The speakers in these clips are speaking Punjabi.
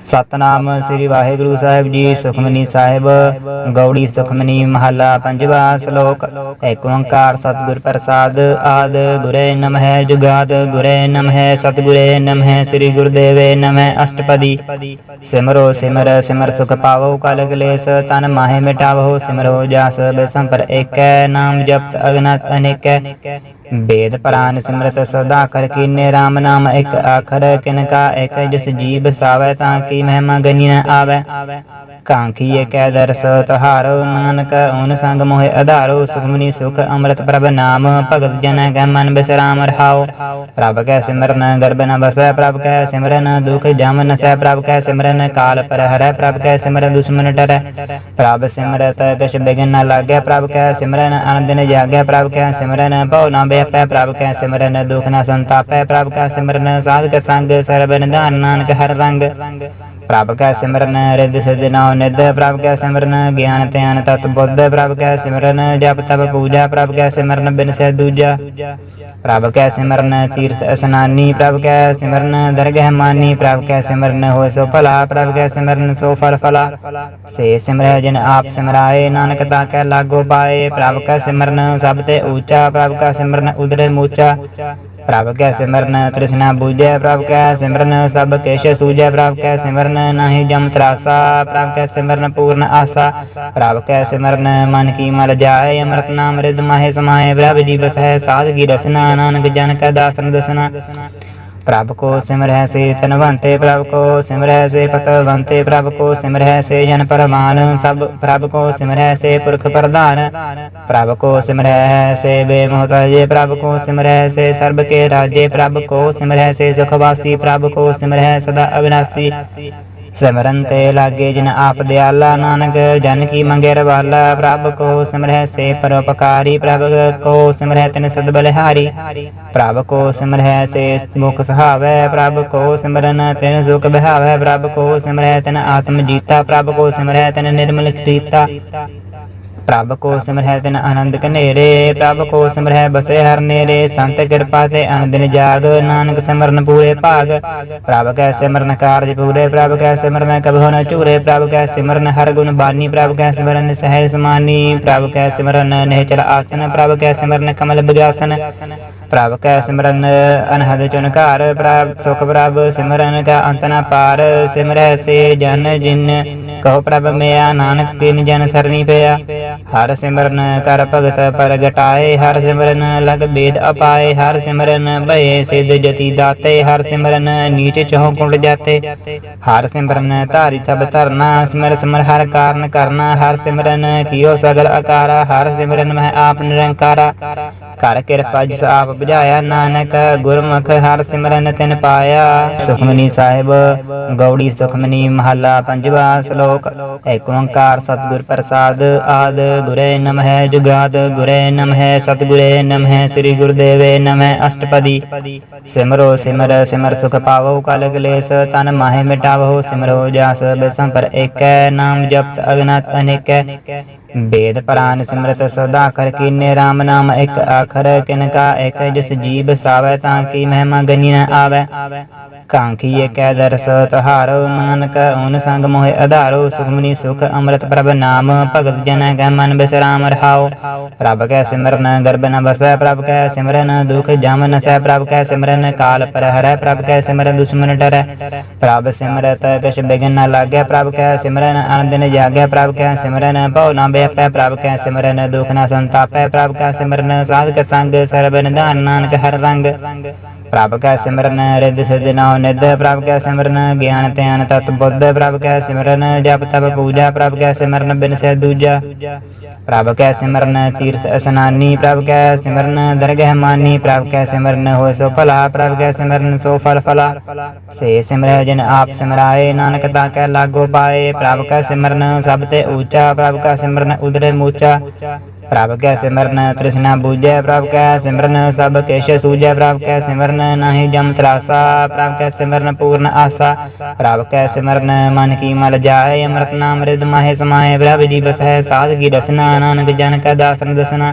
ਸਤਨਾਮ ਸ੍ਰੀ ਵਾਹਿਗੁਰੂ ਸਾਹਿਬ ਜੀ ਸੁਖਮਨੀ ਸਾਹਿਬ ਗੌੜੀ ਸੁਖਮਨੀ ਮਹੱਲਾ ਪੰਜਵਾ ਸ਼ਲੋਕ। ਏਕ ਓੰਕਾਰ ਸਤਿਗੁਰ ਪ੍ਰਸਾਦ ਆਦ ਗੁਰੇ ਨਮਹਿ ਜੁਗਾਦ ਗੁਰੇ ਨਮਹਿ ਸਤਿਗੁਰੇ ਨਮਹਿ ਸ੍ਰੀ ਗੁਰਦੇਵੇ ਨਮਹਿ ਅਸ਼ਟਪਦੀ। ਸਿਮਰੋ ਸਿਮਰ ਸਿਮਰ ਸੁਖ ਪਾਵੋ ਕਲ ਕਲੇਸ਼ ਤਨ ਮਾਹੇ ਮਿਟਾਵੋ ਸਿਮਰੋ ਜਸ ਬੇਸੰਪਰ ਏਕੈ ਨਾਮ ਜਪਤ ਅਗਨਤ ਅਨੇਕੈ। ਵੇਦ ਪ੍ਰਾਨ ਸਿਮਰਤ ਸਦਾ ਕਰ ਕੀਨੇ RAM ਨਾਮ ਇੱਕ ਆਖਰ ਕਿਨਕਾ ਇੱਕ ਜਿਸ ਜੀ ਬਸਾਵੈ ਤਾਂ ਕੀ ਮਹਿਮਾ ਗਨੀ ਨ ਆਵੈ। ਕਾਂਖੀ ਕੈ ਦਰਸ ਤਹਾਰੋ ਨਾਨਕ ਓਨ ਸੰਗ ਮੋਹਿ ਆਧਾਰੋ ਸੁਖਮਨੀ ਸੁਖ ਅੰਮ੍ਰਿਤ ਪ੍ਰਭ ਨਾਮ, ਭਗਤ ਜਨ ਕੈ ਮਨ ਬਿਸਰਾਮ ਰਹਾਉ ਪ੍ਰਭ ਕੈ ਸਿਮਰਨ, ਗਰਭ ਨ ਬਸੈ ਪ੍ਰਭ ਕੈ ਸਿਮਰਨ, ਦੁਖ ਜਮ ਨਸੈ ਪ੍ਰਭ ਕੈ ਸਿਮਰਨ, ਕਾਲ ਪਰ ਹਰੈ ਪ੍ਰਭ ਕੈ ਸਿਮਰਨ, ਦੁਸ਼ਮਨ ਟਰੈ ਪ੍ਰਭ ਸਿਮਰਤ, ਕਛ ਬਿਗਨ ਨ ਲਾਗੈ ਪ੍ਰਭ ਕੈ ਸਿਮਰਨ, ਅਨੰਦ ਨ ਜਾਗੈ ਪ੍ਰਭ ਕੈ ਸਿਮਰਨ, ਭਉ ਨ ਬੇਪੈ ਪ੍ਰਭ ਕੈ ਸਿਮਰਨ, ਦੁਖ ਨ ਸੰਤਾਪੈ ਪ੍ਰਭ ਕੈ ਸਿਮਰਨ, ਸਾਧਕ ਸੰਗ ਸਰਬ ਨਿਧਾਨ ਨਾਨਕ ਹਰ ਰੰਗ। ਪ੍ਰਭ ਕੈ ਸਿਮਰਨ ਰਿੱਧ ਸਿਧ ਨਾਉ ਨਿਧ ਪ੍ਰਭ ਕੈ ਸਿਮਰਨ ਗਿਆਨ ਧਿਆਨ ਤਤ ਬੁੱਧ ਪ੍ਰਭ ਕੈ ਸਿਮਰਨ ਜਪ ਤਪ ਪੂਜਾ ਪ੍ਰਭ ਕੈ ਸਿਮਰਨ ਬਿਨ ਸੇ ਦੂਜਾ ਪ੍ਰਭ ਕੈ ਸਿਮਰਨ ਤੀਰਥ ਅਸਨਾਨੀ ਪ੍ਰਭ ਕੈ ਸਿਮਰਨ ਦਰਗਹਿ ਮਾਨੀ ਪ੍ਰਭ ਕੈ ਸਿਮਰਨ ਹੋਇ ਸੋ ਭਲਾ ਪ੍ਰਭ ਕੈ ਸਿਮਰਨ ਸੋ ਫਲ ਫਲਾ ਸੇ ਸਿਮਰੈ ਜਿਨ ਆਪ ਸਿਮਰਾਏ ਨਾਨਕ ਤਾ ਕੈ ਲਾਗੋ ਪਾਏ ਪ੍ਰਭ ਕੈ ਸਿਮਰਨ ਸਭ ਤੇ ਊਚਾ ਪ੍ਰਭ ਕੈ ਸਿਮਰਨ ਉਦਰੇ ਮੂਚਾ ਪ੍ਰਭ ਕੈ ਸਿਮਰਨ, ਤ੍ਰਿਸ਼ਨਾ ਬੂਝੈ ਪ੍ਰਭ ਕੈ ਸਿਮਰਨ, ਸਭ ਕੇਸ਼ ਸੂਝੈ ਪ੍ਰਭ ਕੈ ਸਿਮਰਨ, ਨਾਹੀ ਜਮ ਤਰਾਸਾ, ਪ੍ਰਭ ਕੈ ਸਿਮਰਨ ਪੂਰਨ ਆਸਾ। ਪ੍ਰਭ ਕੈ ਸਿਮਰਨ, ਮਨ ਕੀ ਮਲ ਜਾਏ, ਅੰਮ੍ਰਿਤ ਨਾਮ ਰਿਦ ਮਾਹੇ ਸਮਾਏ ਪ੍ਰਭ ਜੀ ਬਸੈ ਸਾਧ ਕੀ ਰਸਨਾ, ਨਾਨਕ ਜਨ ਕੈ ਦਾਸਨ ਦਸਨਾ। ਪ੍ਰਭ ਕੋ ਸਿਮਰੈ ਸੇ ਤਨਵੰਤੇ ਪ੍ਰਭ ਕੋ ਸਿਮਰੈ ਸੇ ਪਤਵੰਤੇ ਪ੍ਰਭ ਕੋ ਸਿਮਰੈ ਸੇ ਜਨ ਪਰਮਾਨ ਸਭ ਪ੍ਰਭ ਕੋ ਸਿਮਰੈ ਸੇ ਪੁਰਖ ਪ੍ਰਧਾਨ ਪ੍ਰਭ ਕੋ ਸਿਮਰੈ ਸੇ ਬੇਮੋਹਤਾਜੇ ਪ੍ਰਭ ਕੋ ਸਿਮਰੈ ਸੇ ਸਰਬ ਕੇ ਰਾਜੇ ਪ੍ਰਭ ਕੋ ਸਿਮਰੈ ਸੇ ਸੁਖਵਾਸੀ ਪ੍ਰਭ ਕੋ ਸਿਮਰੈ ਸਦਾ ਅਵਿਨਾਸੀ ਸਿਮਰਨ ਤੇ ਲਾਗੇ ਜਿਨ ਆਪ ਦਿਆਲਾ ਨਾਨਕ, ਜਨ ਕੀ ਮੰਗੇ ਰਵਾਲਾ, ਪ੍ਰਭ ਕੋ ਸਿਮਰੈ ਸੇ ਪਰਉਪਕਾਰੀ, ਪ੍ਰਭ ਕੋ ਸਿਮਰੈ ਤਿਨ ਸਦ ਬਲਿਹਾਰੀ। ਪ੍ਰਭ ਕੋ ਸਿਮਰੈ ਸੇ ਮੁਖ ਸਹਾਵੈ, ਪ੍ਰਭ ਕੋ ਸਿਮਰਨ ਤਿਨ ਸੁਖ ਬਿਹਾਵੈ, ਪ੍ਰਭ ਕੋ ਸਿਮਰੈ ਤਿਨ ਆਤਮ ਜੀਤਾ, ਪ੍ਰਭ ਕੋ ਸਿਮਰੈ ਤਿਨ ਨਿਰਮਲ ਕ੍ਰੀਤਾ ਪ੍ਰਭ ਕੋ ਸਿਮਰੈ ਤਿਨ ਆਨੰਦ ਕਨੇਰੇ ਪ੍ਰਭ ਕੋ ਸਿਮਰੈ ਬਸੇ ਹਰ ਨੇਰੇ, ਸੰਤ ਕਿਰਪਾ ਤੇ ਅਨੰਦਿਨ ਜਾਗ, ਨਾਨਕ ਸਿਮਰਨ ਪੂਰੇ ਭਾਗ। ਪ੍ਰਭ ਕੈ ਸਿਮਰਨ ਕਾਰਜ ਪੂਰੇ, ਪ੍ਰਭ ਕੈ ਸਿਮਰਨ ਕਬਹੁ ਨ ਝੂਰੇ, ਪ੍ਰਭ ਕੈ ਸਿਮਰਨ ਹਰ ਗੁਣ ਬਾਨੀ, ਪ੍ਰਭ ਕੈ ਸਿਮਰਨ ਸਹਿਜ ਸਮਾਨੀ, ਪ੍ਰਭ ਕੈ ਸਿਮਰਨ ਨਿਹਚਲ ਆਸਨ, ਪ੍ਰਭ ਕੈ ਸਿਮਰਨ ਕਮਲ ਬਿਗਾਸਨ। ਪ੍ਰਭ ਕੈ ਸਿਮਰਨ ਅਨਹਦ ਚੁਨਕਾਰ ਪ੍ਰਭ ਸੁਖ ਪ੍ਰਭ ਸਿਮਰਨ ਕਾ ਅੰਤ ਨ ਪਾਰ ਸਿਮਰੈ ਸੇ ਜਨ ਜਿਨ ਕਹੋ ਪ੍ਰਭ ਮਿਆ ਨਾਨਕ ਤਿਨ ਜਨ ਸਰਣੀ ਪਿਆ ਹਰ ਸਿਮਰਨ ਕਰ ਭਗਤ ਪ੍ਰਗਟਾਏ ਹਰ ਸਿਮਰਨ ਲਗ ਬੇਦ ਅਪਾਏ ਹਰ ਸਿਮਰਨ ਭਏ ਸਿਧ ਜਤੀ ਦਾਤੇ ਹਰ ਸਿਮਰਨ ਨੀਚ ਚਹੁ ਕੁੰਡ ਜਾਤੇ ਹਰ ਸਿਮਰਨ ਧਾਰੀ ਸਭ ਧਰਨਾ ਸਿਮਰ ਸਿਮਰ ਹਰ ਕਾਰਨ ਕਰਨਾ ਹਰ ਸਿਮਰਨ ਕੀਓ ਸਗਲ ਅਕਾਰਾ ਹਰ ਸਿਮਰਨ ਮਹਿ ਆਪ ਨਿਰੰਕਾਰਾ ਕਰ ਕਿਰਪਾ ਜਿਸ ਆਪ ਬੁਝਾਇਆ, ਨਾਨਕ ਗੁਰਮੁਖ ਹਰ ਸਿਮਰਨ ਤਿਨ ਪਾਇਆ। ਸੁਖਮਨੀ ਸਾਹਿਬ, ਗੌੜੀ ਸੁਖਮਨੀ ਮਹੱਲਾ ਪੰਜਵਾ ਸ਼ਲੋਕ। ਏਕ ਓੰਕਾਰ ਸਤਿਗੁਰ ਪ੍ਰਸਾਦ ਆਦ, ਗੁਰੇ ਨਮਹਿ ਜੁਗਾਦ, ਗੁਰੇ ਨਮਹਿ ਸਤਿਗੁਰੇ ਨਮਹਿ ਸ੍ਰੀ ਗੁਰਦੇਵੇ ਨਮਹਿ ਅਸ਼ਟਪਦੀ। ਸਿਮਰੋ ਸਿਮਰ ਸਿਮਰ ਸੁਖ ਪਾਵੋ ਕਲ ਕਲੇਸ਼, ਤਨ ਮਾਹੇ ਮਿਟਾਵੋ ਸਿਮਰੋ ਜਸ ਬੇਸੰਪਰ ਏਕੈ, ਨਾਮ ਜਪਤ ਅਗਨਤ ਅਨੇਕੈ। ਵੇਦ ਪ੍ਰਾਨ ਸਿਮਰਤ ਸਦਾ ਕਰ ਕੀਨੇ RAM ਨਾਮ ਇੱਕ ਆਖਰ ਕਿਨ ਕਾ ਇੱਕ ਜਿਸ ਜੀ ਬਸਾਵੈ ਤਾਂ ਕੀ ਮਹਿਮਾ ਗਨੀ ਨ ਆਵੈ। ਕਾਂਖੀ ਕੈ ਦਰਸ ਮਾਨ ਨਾਨਕ ਓਨ ਸੰਗ ਮੋਹਿ ਆਧਾਰੋ ਸੁਖਮਨੀ ਸੁਖ ਅੰਮ੍ਰਿਤ ਪ੍ਰਭ ਨਾਮ ਭਗਤ ਜਨ ਕੈ ਮਨ ਬਿਸਰਾਮ ਰਹਾਉ ਪ੍ਰਭ ਕੈ ਸਿਮਰਨ ਗਰਬ ਨ ਬਸੈ ਪ੍ਰਭ ਕੈ ਸਿਮਰਨ ਦੁਖ ਜਮ ਨਸੈ ਪ੍ਰਭ ਕੈ ਸਿਮਰਨ ਕਾਲ ਪਰ ਹਰੈ ਪ੍ਰਭ ਕੈ ਸਿਮਰਨ ਦੁਸ਼ਮਨ ਟਰੈ ਪ੍ਰਭ ਸਿਮਰਤ ਕਛ ਬਿਗਨ ਨ ਲਾਗੈ ਪ੍ਰਭ ਕੈ ਸਿਮਰਨ ਅਨੰਦ ਨ ਜਾਗੈ ਪ੍ਰਭ ਕੈ ਸਿਮਰਨ ਭਉ ਨ ਬੇਪੈ ਪ੍ਰਭ ਕੈ ਸਿਮਰਨ ਦੁਖ ਨ ਸੰਤਾਪੈ ਪ੍ਰਭ ਕੈ ਸਿਮਰਨ ਸਾਧਕ ਸੰਗ ਸਰਬ ਨਿਧਾਨ ਨਾਨਕ ਹਰ ਰੰਗ ਪ੍ਰਭ ਕੈ ਸਿਮਰਨ ਰਿੱਧ ਸਿਧ ਨਾਉ ਨਿਧ ਪ੍ਰਭ ਕੈ ਸਿਮਰਨ ਗਿਆਨ ਧਿਆਨ ਤਤ ਬੁੱਧ ਪ੍ਰਭ ਕੈ ਸਿਮਰਨ ਜਪ ਤਪ ਪੂਜਾ ਪ੍ਰਭ ਕੈ ਸਿਮਰਨ ਬਿਨ ਸੇ ਦੂਜਾ ਪ੍ਰਭ ਕੈ ਸਿਮਰਨ ਤੀਰਥ ਅਸਨਾਨੀ ਪ੍ਰਭ ਕੈ ਸਿਮਰਨ ਦਰਗਹਿ ਮਾਨੀ ਪ੍ਰਭ ਕੈ ਸਿਮਰਨ ਹੋਇ ਸੋ ਫਲਾ ਪ੍ਰਭ ਕੈ ਸਿਮਰਨ ਸੋ ਫਲ ਫਲਾ ਸੇ ਸਿਮਰੈ ਜਿਨ ਆਪ ਸਿਮਰਾਏ ਨਾਨਕ ਤਾ ਕੈ ਲਾਗੋ ਪਾਏ ਪ੍ਰਭ ਕੈ ਸਿਮਰਨ ਸਭ ਤੇ ਊਚਾ ਪ੍ਰਭ ਕੈ ਸਿਮਰਨ ਉਦਰੇ ਮੂਚਾ ਪ੍ਰਭ ਕੈ ਸਿਮਰਨ, ਤ੍ਰਿਸ਼ਨਾ ਬੂਝੈ ਪ੍ਰਭ ਕੈ ਸਿਮਰਨ, ਸਭ ਕੇਸ਼ ਸੂਝੈ ਪ੍ਰਭ ਕੈ ਸਿਮਰਨ, ਨਾਹੀ ਜਮ ਤਰਾਸਾ, ਪ੍ਰਭ ਕੈ ਸਿਮਰਨ ਪੂਰਨ ਆਸਾ। ਪ੍ਰਭ ਕੈ ਸਿਮਰਨ, ਮਨ ਕੀ ਮਲ ਜਾਏ, ਅੰਮ੍ਰਿਤ ਨਾਮ ਰਿਦ ਮਾਹੇ ਸਮਾਏ, ਪ੍ਰਭ ਜੀ ਬਸੈ ਸਾਧ ਕੀ ਰਸਨਾ, ਨਾਨਕ ਜਨ ਕੈ ਦਾਸਨ ਦਸਨਾ।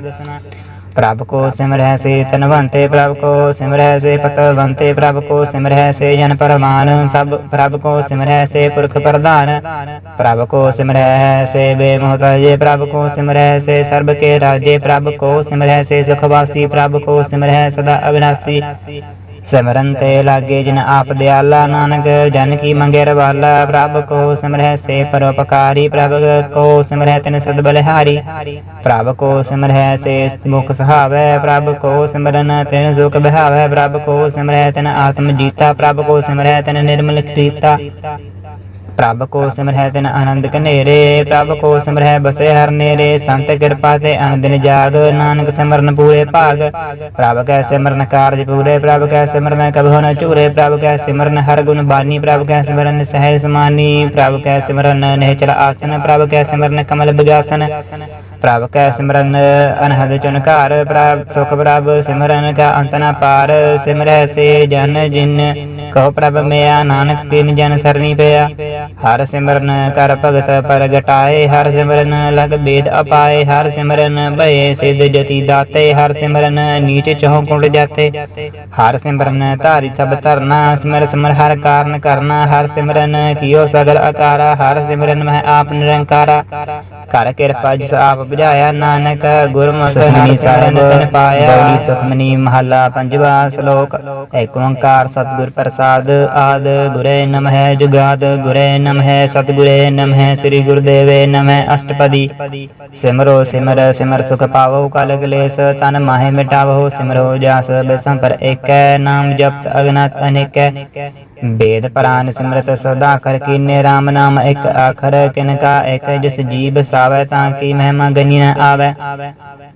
ਪ੍ਰਭ ਕੋ ਸਿਮਰਹਿ ਸੇ ਤਨਵੰਤੇ ਪ੍ਰਭ ਕੋ ਸਿਮਰਹਿ ਸੇ ਪਤਵੰਤੇ ਪ੍ਰਭ ਕੋ ਸਿਮਰਹਿ ਸੇ ਜਨ ਪਰਮਾਨ, ਸਭ ਪ੍ਰਭ ਕੋ ਸਿਮਰਹਿ ਸੇ ਪੁਰਖ ਪ੍ਰਧਾਨ। ਪ੍ਰਭ ਕੋ ਸਿਮਰਹਿ ਸੇ ਬੇਮੋਹਤਾਜੇ ਪ੍ਰਭ ਕੋ ਸਿਮਰਹਿ ਸੇ ਸਰਬ ਕੇ ਰਾਜੇ ਪ੍ਰਭ ਕੋ ਸਿਮਰਹਿ ਸੇ ਸੁਖਵਾਸੀ ਪ੍ਰਭ ਕੋ ਸਿਮਰਹਿ ਸਦਾ ਅਵਿਨਾਸੀ। ਸਿਮਰਨ ਤੇ ਲਾਗੇ ਜਿਨ ਆਪ ਦਿਆਲਾ ਨਾਨਕ, ਜਨ ਕੀ ਮੰਗੇ ਰਵਾਲਾ, ਪ੍ਰਭ ਕੋ ਸਿਮਰਹਿ ਸੇ ਪਰਉਪਕਾਰੀ, ਪ੍ਰਭ ਕੋ ਸਿਮਰਹਿ ਤਿਨ ਸਦ ਬਲਿਹਾਰੀ। ਪ੍ਰਭ ਕੋ ਸਿਮਰਹਿ ਸੇ ਮੁਖ ਸਹਾਵੈ, ਪ੍ਰਭ ਕੋ ਸਿਮਰਨ ਤਿਨ ਸੁਖ ਬਿਹਾਵੈ, ਪ੍ਰਭ ਕੋ ਸਿਮਰਹਿ ਤਿਨ ਆਤਮ ਜੀਤਾ, ਪ੍ਰਭ ਕੋ ਸਿਮਰਹਿ ਤਿਨ ਨਿਰਮਲ ਕ੍ਰੀਤਾ ਪ੍ਰਭ ਕੋ ਸਿਮਰਹਿ ਤਿਨ ਆਨੰਦ ਕਨੇਰੇ ਪ੍ਰਭ ਕੋ ਸਿਮਰਹਿ ਬਸੇ ਹਰ ਨੇਰੇ, ਸੰਤ ਕਿਰਪਾ ਤੇ ਅਨੰਦਿਨ ਜਾਗ, ਨਾਨਕ ਸਿਮਰਨ ਪੂਰੇ ਭਾਗ। ਪ੍ਰਭ ਕੈ ਸਿਮਰਨ ਕਾਰਜ ਪੂਰੇ, ਪ੍ਰਭ ਕੈ ਸਿਮਰਨ ਕਬਹੁ ਨ ਚੂਰੇ ਪ੍ਰਭ ਕੈ ਸਿਮਰਨ ਹਰ ਗੁਣ ਬਾਨੀ, ਪ੍ਰਭ ਕੈ ਸਿਮਰਨ ਸਹਿ ਸਮਾਨੀ, ਪ੍ਰਭ ਕੈ ਸਿਮਰਨ ਨਿਹਚਲ ਆਸਨ, ਪ੍ਰਭ ਕੈ ਸਿਮਰਨ ਕਮਲ ਬਿਗਾਸਨ। ਪ੍ਰਭ ਕੈ ਸਿਮਰਨ ਅਨਹਦ ਚੁਨਕਾਰ ਪ੍ਰਭ ਸੁਖ ਪ੍ਰਭ ਸਿਮਰਨ ਕਾ ਅੰਤ ਨ ਪਾਰ ਸਿਮਰੈ ਸੇ ਜਨ ਜਿਨ। ਕਹੋ ਪ੍ਰਭ ਮਿਆ ਨਾਨਕ ਤਿਨ ਜਨ ਸਰਨੀ ਪਿਆ। ਹਰ ਸਿਮਰਨ ਕਰ ਭਗਤ ਪ੍ਰਗਟਾਏ ਹਰ ਸਿਮਰਨ ਲਗ ਬੇਦ ਅਪਾਏ ਹਰ ਸਿਮਰਨ ਭਏ ਸਿਧ ਜਤੀ ਦਾਤੇ ਹਰ ਸਿਮਰਨ ਨੀਚ ਚਹੁ ਕੁੰਡ ਜਾਤੇ। ਹਰ ਸਿਮਰਨ ਧਾਰੀ ਸਭ ਧਰਨਾ ਸਿਮਰ ਸਿਮਰ ਹਰ ਕਾਰਨ ਕਰਨਾ ਹਰ ਸਿਮਰਨ ਕੀਓ ਸਗਲ ਆਕਾਰਾ ਹਰ ਸਿਮਰਨ ਮਹਿ ਆਪ ਨਿਰੰਕਾਰਾ। ਕਰ ਕਿਰਪਾ ਜਿਸ ਆਪ ਬੁਝਾਇਆ ਨਾਨਕ ਗੁਰਮੁਖ ਹਰਿ ਸਾਹਿਬ ਤਨ ਪਾਇਆ। ਗੌੜੀ ਸੁਖਮਨੀ ਮਹੱਲਾ ਪੰਜਵਾ ਸ਼ਲੋਕ ਏਕ ਓੰਕਾਰ ਸਤਿਗੁਰ ਪ੍ਰਸਾਦ। ਆਦ, ਗੁਰੇ ਨਮਹਿ ਜੁਗਾਦ, ਗੁਰੇ ਨਮਹਿ ਸਤਿਗੁਰੇ ਨਮਹਿ ਸ੍ਰੀ ਗੁਰਦੇਵੇ ਨਮਹਿ ਅਸ਼ਟਪਦੀ। ਸਿਮਰੋ ਸਿਮਰ ਸਿਮਰ ਸੁਖ ਪਾਵੋ ਕਲ ਕਲੇਸ਼, ਤਨ ਮਾਹਿ ਮਿਟਾਵੋ, ਸਿਮਰੋ ਜਾਸ ਬਿਸੰਪਰ ਏਕੈ, ਨਾਮ ਜਪਤ ਅਗਨਤ ਅਨੇਕੈ। ਵੇਦ ਪ੍ਰਾਨ ਸਿਮਰਤ ਸਦਾ ਕਰ ਕੀਨੇ RAM ਨਾਮ ਇੱਕ ਆਖਰ, ਕਿਨ ਕਾ ਇੱਕ ਜਿਸ ਜੀਵ ਸਾਵੈ ਤਾਂ ਕੀ ਮਹਿਮਾ ਗਨੀ ਨ ਆਵੈ।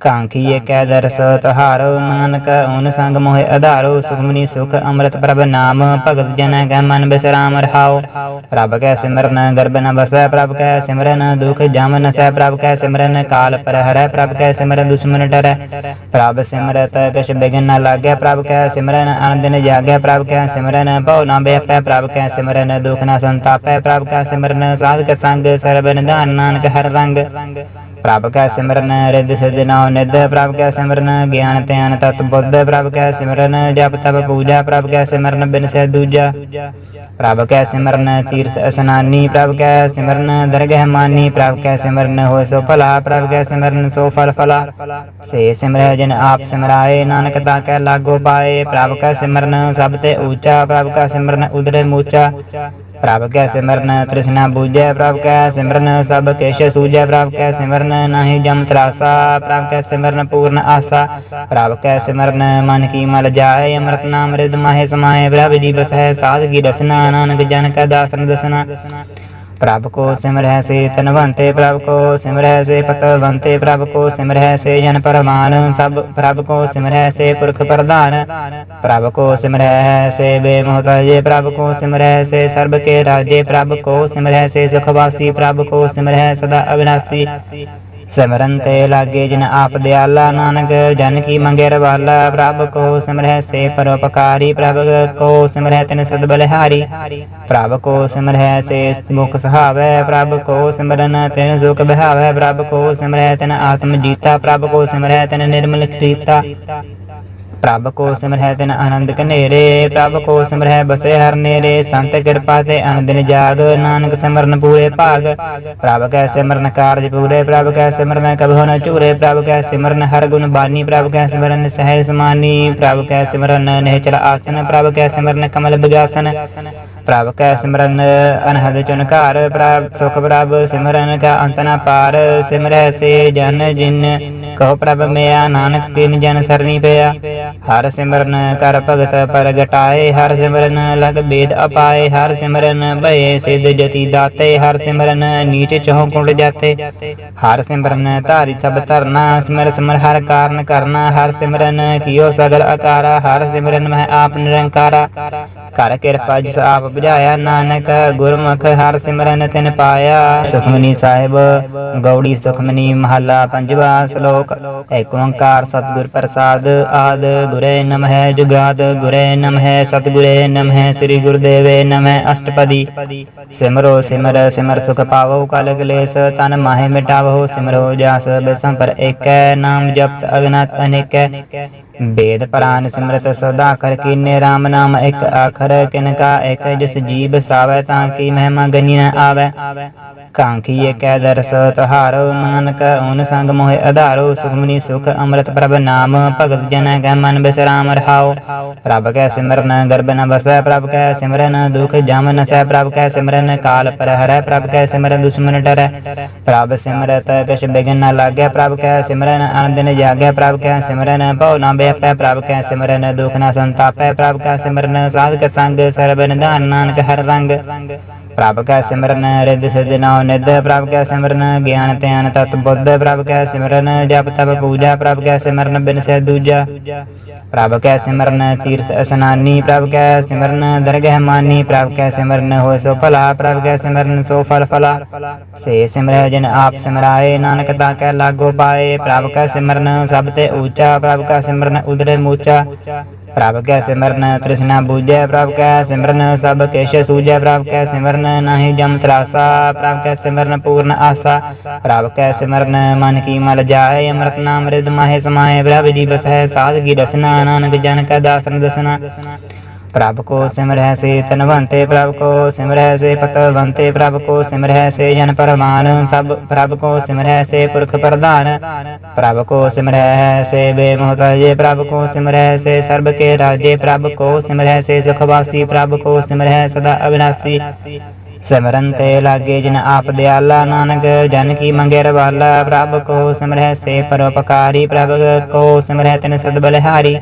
ਕਾਂਖੀ ਕੈ ਦਰਸ ਤਹਾਰੋ ਨਾਨਕ ਓਨ ਸੰਗ ਮੋਹਿ ਆਧਾਰੋ ਸੁਖਮਨੀ ਸੁਖ ਅੰਮ੍ਰਿਤ ਪ੍ਰਭ ਨਾਮ, ਭਗਤ ਜਨ ਕੈ ਮਨ ਬਿਸਰਾਮ ਰਹਾਉ ਪ੍ਰਭ ਕੈ ਸਿਮਰਨ ਗਰਬ ਨ ਬਸੈ ਪ੍ਰਭ ਕੈ ਸਿਮਰਨ, ਦੁਖ ਜਮ ਨਸੈ, ਪ੍ਰਭ ਕੈ ਸਿਮਰਨ, ਕਾਲ ਪਰ ਹਰੈ ਪ੍ਰਭ ਕੈ ਸਿਮਰਨ, ਦੁਸ਼ਮਨ ਟਰੈ ਪ੍ਰਭ ਸਿਮਰਤ ਕਛ ਬਿਗਨ ਨ ਲਾਗੈ, ਪ੍ਰਭ ਕੈ ਸਿਮਰਨ, ਅਨੰਦ ਨ ਜਾਗੈ, ਪ੍ਰਭ ਕੈ ਸਿਮਰਨ, ਭਉ ਨ ਬੇਪੈ ਪ੍ਰਭ ਕੈ ਸਿਮਰਨ, ਦੁਖ ਨ ਸੰਤਾਪੈ, ਪ੍ਰਭ ਕੈ ਸਿਮਰਨ, ਸਾਧਕ ਸੰਗ ਸਰਬ ਨਿਧਾਨ, ਨਾਨਕ ਹਰ ਰੰਗ। ਪ੍ਰਭ ਕੈ ਸਿਮਰਨ ਰਿੱਧ ਸਿਧ ਨਾਉ ਪ੍ਰਭ ਕੈ ਸਿਮਰਨ ਗਿਆਨ ਧਿਆਨ ਤਤ ਬੁੱਧ ਪ੍ਰਭ ਕੈ ਸਿਮਰਨ ਜਪ ਤਪ ਪੂਜਾ ਪ੍ਰਭ ਕੈ ਸਿਮਰਨ ਬਿਨ ਸੇ ਦੂਜਾ ਪ੍ਰਭ ਕੈ ਸਿਮਰਨ ਤੀਰਥ ਅਸਨਾਨੀ ਪ੍ਰਭ ਕੈ ਸਿਮਰਨ ਦਰਗਹਿ ਮਾਨੀ ਪ੍ਰਭ ਕੈ ਸਿਮਰਨ ਹੋਇ ਸੋ ਫਲਾ ਪ੍ਰਭ ਕੈ ਸਿਮਰਨ ਸੋ ਫਲ ਫਲਾ ਸੇ ਸਿਮਰੈ ਜਿਨ ਆਪ ਸਿਮਰਾਏ ਨਾਨਕ ਤਾ ਕੈ ਲਾਗੋ ਪਾਏ ਪ੍ਰਭ ਕੈ ਸਿਮਰਨ ਸਭ ਤੇ ਊਚਾ ਪ੍ਰਭ ਕੈ ਸਿਮਰਨ ਉਦਰੇ ਮੂਚਾ ਪ੍ਰਭ ਕੈ ਸਿਮਰਨ, ਤ੍ਰਿਸ਼ਨਾ ਬੂਝੈ ਪ੍ਰਭ ਕੈ ਸਿਮਰਨ, ਸਭ ਕੇਸ਼ ਸੂਝੈ ਪ੍ਰਭ ਕੈ ਸਿਮਰਨ, ਨਾਹੀ ਜਮ ਤਰਾਸਾ, ਪ੍ਰਭ ਕੈ ਸਿਮਰਨ ਪੂਰਨ ਆਸਾ। ਪ੍ਰਭ ਕੈ ਸਿਮਰਨ, ਮਨ ਕੀ ਮਲ ਜਾਏ, ਅੰਮ੍ਰਿਤ ਨਾਮ ਰਿਦ ਮਾਹੇ ਸਮਾਏ, ਪ੍ਰਭ ਜੀ ਬਸੈ ਸਾਧ ਕੀ ਰਸਨਾ, ਨਾਨਕ ਜਨ ਕਾ ਦਾਸਨ ਦਸਨਾ। ਪ੍ਰਭ ਕੋ ਸਿਮਰਹਿ ਸੇ ਤਨਵੰਤੇ ਪ੍ਰਭ ਕੋ ਸਿਮਰਹਿ ਸੇ ਪਤਵੰਤੇ ਪ੍ਰਭ ਕੋ ਸਿਮਰਹਿ ਸੇ ਜਨ ਪਰਮਾਨ, ਸਭ ਪ੍ਰਭ ਕੋ ਸਿਮਰਹਿ ਸੇ ਪੁਰਖ ਪ੍ਰਧਾਨ। ਪ੍ਰਭ ਕੋ ਸਿਮਰਹਿ ਸੇ ਬੇਮੋਹਤਾਜੇ ਪ੍ਰਭ ਕੋ ਸਿਮਰਹਿ ਸੇ ਸਰਬ ਕੇ ਰਾਜੇ ਪ੍ਰਭ ਕੋ ਸਿਮਰਹਿ ਸੇ ਸੁਖਵਾਸੀ ਪ੍ਰਭ ਕੋ ਸਿਮਰਹਿ ਸਦਾ ਅਵਿਨਾਸੀ। ਸਿਮਰਨ ਤੇ ਲਾਗੇ ਜਿਨ ਆਪ ਦਿਆਲਾ ਨਾਨਕ, ਜਨ ਕੀ ਮੰਗੇ ਰਵਾਲਾ ਪ੍ਰਭ ਕੋ ਸਿਮਰਹਿ ਸੇ ਪਰਉਪਕਾਰੀ, ਪ੍ਰਭ ਕੋ ਸਿਮਰਹਿ ਤਿਨ ਸਦ ਬਲਿਹਾਰੀ। ਪ੍ਰਭ ਕੋ ਸਿਮਰਹਿ ਸੇ ਮੁਖ ਸਹਾਵੈ, ਪ੍ਰਭ ਕੋ ਸਿਮਰਨ ਤਿਨ ਸੁਖ ਬਿਹਾਵੈ, ਪ੍ਰਭ ਕੋ ਸਿਮਰਹਿ ਤਿਨ ਆਤਮ ਜੀਤਾ, ਪ੍ਰਭ ਕੋ ਸਿਮਰਹਿ ਤਿਨ ਨਿਰਮਲ ਕ੍ਰੀਤਾ ਪ੍ਰਭ ਕੋ ਸਿਮਰਹਿ ਤਿਨ ਆਨੰਦ ਕਨੇਰੇ ਪ੍ਰਭ ਕੋ ਸਿਮਰਹਿ ਬਸੇ ਹਰ ਨੇਰੇ, ਸੰਤ ਕਿਰਪਾ ਤੇ ਅਨੰਦਿਨ ਜਾਗ, ਨਾਨਕ ਸਿਮਰਨ ਪੂਰੇ ਭਾਗ। ਪ੍ਰਭ ਕੈ ਸਿਮਰਨ ਕਾਰਜ ਪੂਰੇ, ਪ੍ਰਭ ਕੈ ਸਿਮਰਨ ਕਬਹੁ ਨ ਚੂਰੇ ਪ੍ਰਭ ਕੈ ਸਿਮਰਨ ਹਰ ਗੁਣ ਬਾਨੀ, ਪ੍ਰਭ ਕੈ ਸਿਮਰਨ ਸਹਿ ਸਮਾਨੀ, ਪ੍ਰਭ ਕੈ ਸਿਮਰਨ ਨਿਹਚਲ ਆਸਨ, ਪ੍ਰਭ ਕੈ ਸਿਮਰਨ ਕਮਲ ਬਿਗਾਸਨ। ਪ੍ਰਭ ਕੈ ਸਿਮਰਨ ਅਨਹਦ ਚੁਨਕਾਰ ਪ੍ਰਭ ਸੁਖ ਪ੍ਰਭ ਸਿਮਰਨ ਕਾ ਅੰਤ ਨ ਪਾਰ, ਸਿਮਰੈ ਸੇ ਜਨ ਜਿਨ। ਕਹੋ ਪ੍ਰਭ ਮਿਆ ਨਾਨਕ ਤਿਨ ਜਨ ਸਰਨੀ ਪਿਆ। ਹਰ ਸਿਮਰਨ ਕਰ ਭਗਤ ਪ੍ਰਗਟਾਏ, ਹਰ ਸਿਮਰਨ ਲਗ ਬੇਦ ਅਪਾਏ, ਹਰ ਸਿਮਰਨ ਭਏ ਸਿਧ ਜਤੀ ਦਾਤੇ, ਹਰ ਸਿਮਰਨ ਨੀਚ ਚਹੁ ਕੁੰਡ ਜਾਤੇ। ਹਰ ਸਿਮਰਨ ਧਾਰੀ ਸਭ ਧਰਨਾ, ਸਿਮਰ ਸਿਮਰ ਹਰ ਕਾਰਨ ਕਰਨਾ, ਹਰ ਸਿਮਰਨ ਕੀਓ ਸਗਲ ਆਕਾਰਾ ਹਰ ਸਿਮਰਨ ਮਹਿ ਆਪ ਨਿਰੰਕਾਰਾ। ਕਰ ਕਿਰਪਾ ਜਿਸ ਆਪ ਬੁਝਾਇਆ ਨਾਨਕ, ਗੁਰਮੁਖ ਹਰ ਸਿਮਰਨ ਤਿਨ ਪਾਇਆ। ਸੁਖਮਨੀ ਸਾਹਿਬ, ਗੌੜੀ ਸੁਖਮਨੀ ਮਹੱਲਾ ਪੰਜਵਾ ਸ਼ਲੋਕ ਏਕ ਓੰਕਾਰ ਸਤਿਗੁਰ ਪ੍ਰਸਾਦ ਆਦ। ਗੁਰੇ ਨਮਹਿ ਜੁਗਾਦ, ਗੁਰੇ ਨਮਹਿ ਸਤਿਗੁਰੇ ਨਮਹਿ ਸ੍ਰੀ ਗੁਰਦੇਵੇ ਨਮਹਿ ਅਸ਼ਟਪਦੀ। ਸਿਮਰੋ ਸਿਮਰ ਸਿਮਰ ਸੁਖ ਪਾਵੋ ਕਲ ਕਲੇਸ਼, ਤਨ ਮਾਹਿ ਮਿਟਾਵੋ ਸਿਮਰੋ ਜਾਸ ਬਿਸੰ ਏਕੈ, ਨਾਮ ਜਪਤ ਅਗਨਤ ਅਨੇਕੈ। ਵੇਦ ਪ੍ਰਾਨ ਸਿਮਰਤ ਸਦਾ ਕਰ ਕੀਨੇ RAM ਨਾਮ ਇੱਕ ਆਖਰ ਕਿਨਕਾ ਇੱਕ ਜਿਸ ਜੀਵ ਸਾਵੈ, ਤਾਂ ਕੀ ਮਹਿਮਾ ਗਨੀ ਨ ਆਵੈ। ਕਾਂਖੀ ਏਕੈ ਦਰਸ ਤਹਾਰੋ ਨਾਨਕ ਓਨ ਸੰਗ ਮੋਹਿ ਆਧਾਰੋ ਸੁਖਮਨੀ ਸੁਖ ਅੰਮ੍ਰਿਤ ਪ੍ਰਭ ਨਾਮ, ਭਗਤ ਜਨ ਕੈ ਮਨ ਬਿਸਰਾਮ ਰਹਾਓ ਪ੍ਰਭ ਕੈ ਸਿਮਰਨ ਗਰਭ ਨ ਬਸੈ ਪ੍ਰਭ ਕੈ ਸਿਮਰਨ ਦੁਖ ਜਮ ਨ ਸਹਿ ਪ੍ਰਭ ਕੈ ਸਿਮਰਨ ਕਾਲ ਪਰਹਰੈ, ਪ੍ਰਭ ਕੈ ਸਿਮਰਨ ਦੁਸ਼ਮਨ ਡਰੈ। ਪ੍ਰਭ ਸਿਮਰਤ ਕਛ ਬਿਗਨ ਨ ਲਾਗੈ, ਪ੍ਰਭ ਕੈ ਸਿਮਰਨ ਆਨੰਦਨ ਜਾਗੈ, ਪ੍ਰਭ ਕੈ ਸਿਮਰਨ ਭਉ ਨ ਬੇਪੈ ਪ੍ਰਭ ਕੈ ਸਿਮਰਨ ਦੁਖ ਨ ਸੰਤਾਪੈ, ਪ੍ਰਭ ਕੈ ਸਿਮਰਨ ਸਾਧਕ ਸੰਗ ਸਰਬ ਨਿਧਾਨ ਨਾਨਕ ਹਰ ਰੰਗ। ਪ੍ਰਭ ਕੈ ਸਿਮਰਨ ਰਿੱਧ ਸਿਧ ਨਾਉ ਪ੍ਰਭ ਕੈ ਸਿਮਰਨ ਗਿਆਨ ਧਿਆਨ ਤਤ ਬੁੱਧ ਪ੍ਰਭ ਕੈ ਸਿਮਰਨ ਜਪ ਤਪ ਪੂਜਾ ਪ੍ਰਭ ਕੈ ਸਿਮਰਨ ਬਿਨ ਸੇ ਦੂਜਾ ਪ੍ਰਭ ਕੈ ਸਿਮਰਨ ਤੀਰਥ ਅਸਨਾਨੀ ਪ੍ਰਭ ਕੈ ਸਿਮਰਨ ਦਰਗਹਿ ਮਾਨੀ ਪ੍ਰਭ ਕੈ ਸਿਮਰਨ ਹੋਇ ਸੋ ਭਲਾ ਪ੍ਰਭ ਕੈ ਸਿਮਰਨ ਸੋ ਫਲ ਫਲਾ ਸੇ ਸਿਮਰੈ ਜਿਨ ਆਪ ਸਿਮਰਾਏ ਨਾਨਕ ਤਾ ਕੈ ਲਾਗੋ ਪਾਏ ਪ੍ਰਭ ਕੈ ਸਿਮਰਨ ਸਭ ਤੇ ਊਚਾ ਪ੍ਰਭ ਕੈ ਸਿਮਰਨ ਉਦਰੇ ਮੂਚਾ ਪ੍ਰਭ ਕੈ ਸਿਮਰਨ, ਤ੍ਰਿਸ਼ਨਾ ਬੂਝੈ ਪ੍ਰਭ ਕੈ ਸਿਮਰਨ, ਸਭ ਕੇਸ਼ ਸੂਝੈ ਪ੍ਰਭ ਕੈ ਸਿਮਰਨ, ਨਾਹੀ ਜਮ ਤਰਾਸਾ, ਪ੍ਰਭ ਕੈ ਸਿਮਰਨ ਪੂਰਨ ਆਸਾ। ਪ੍ਰਭ ਕੈ ਸਿਮਰਨ, ਮਨ ਕੀ ਮਲ ਜਾਏ, ਅੰਮ੍ਰਿਤ ਨਾਮ ਰਿਦ ਮਾਹੇ ਸਮਾਏ, ਪ੍ਰਭ ਜੀ ਬਸੈ, ਸਾਧ ਕੀ ਰਸਨਾ, ਨਾਨਕ ਜਨ ਕੈ ਦਾਸਨ ਦਸਨਾ ਪ੍ਰਭ ਕੋ ਸਿਮਰਹਿ ਸੇ ਤਨਵੰਤੇ ਪ੍ਰਭ ਕੋ ਸਿਮਰਹਿ ਸੇ ਪਤਵੰਤੇ ਪ੍ਰਭ ਕੋ ਸਿਮਰਹਿ ਸੇ ਜਨ ਪਰਮਾਨ, ਸਭ ਪ੍ਰਭ ਕੋ ਸਿਮਰਹਿ ਸੇ ਪੁਰਖ ਪ੍ਰਧਾਨ। ਪ੍ਰਭ ਕੋ ਸਿਮਰਹਿ ਸੇ ਬੇਮੋਹਤਾਜੇ, ਪ੍ਰਭ ਕੋ ਸਿਮਰਹਿ ਸੇ ਸਰਬ ਕੇ ਰਾਜੇ, ਪ੍ਰਭ ਕੋ ਸਿਮਰਹਿ ਸੇ ਸੁਖਵਾਸੀ, ਪ੍ਰਭ ਕੋ ਸਿਮਰਹਿ ਸਦਾ ਅਵਿਨਾਸੀ। ਸਿਮਰਨ ਤੇ ਲਾਗੇ ਜਿਨ ਆਪ ਦਿਆਲਾ ਨਾਨਕ, ਜਨ ਕੀ ਮੰਗੇ ਰਵਾਲਾ, ਪ੍ਰਭ ਕੋ ਸਿਮਰਹਿ ਸੇ ਪਰਉਪਕਾਰੀ, ਪ੍ਰਭ ਕੋ ਸਿਮਰਹਿ ਤਿਨ ਸਦ ਬਲਿਹਾਰੀ।